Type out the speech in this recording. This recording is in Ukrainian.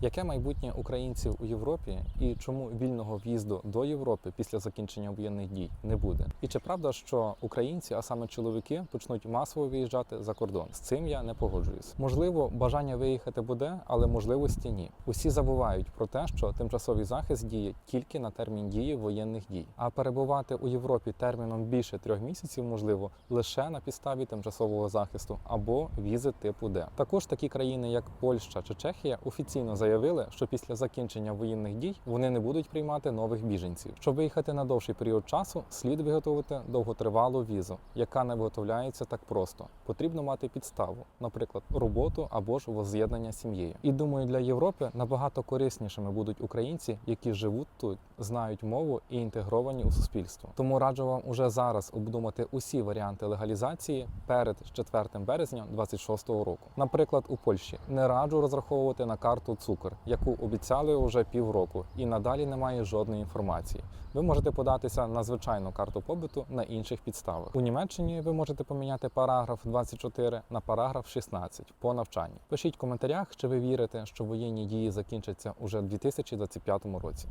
Яке майбутнє українців у Європі і чому вільного в'їзду до Європи після закінчення воєнних дій не буде? І чи правда, що українці, а саме чоловіки, почнуть масово виїжджати за кордон? З цим я не погоджуюсь. Можливо, бажання виїхати буде, але можливості ні. Усі забувають про те, що тимчасовий захист діє тільки на термін дії воєнних дій, а перебувати у Європі терміном більше трьох місяців можливо лише на підставі тимчасового захисту або візи типу Д. Також такі країни, як Польща чи Чехія, офіційно заявили, що після закінчення воєнних дій вони не будуть приймати нових біженців. Щоб виїхати на довший період часу, слід виготовити довготривалу візу, яка не виготовляється так просто. Потрібно мати підставу, наприклад, роботу або ж возз'єднання з сім'єю. І думаю, для Європи набагато кориснішими будуть українці, які живуть тут, знають мову і інтегровані у суспільство. Тому раджу вам уже зараз обдумати усі варіанти легалізації перед 4 березня 2026 року. Наприклад, у Польщі не раджу розраховувати на карту цукор, яку обіцяли вже півроку, і надалі немає жодної інформації. Ви можете податися на звичайну карту побиту на інших підставах. У Німеччині ви можете поміняти параграф 24 на параграф 16 по навчанні. Пишіть в коментарях, чи ви вірите, що воєнні дії закінчаться уже в 2025 році.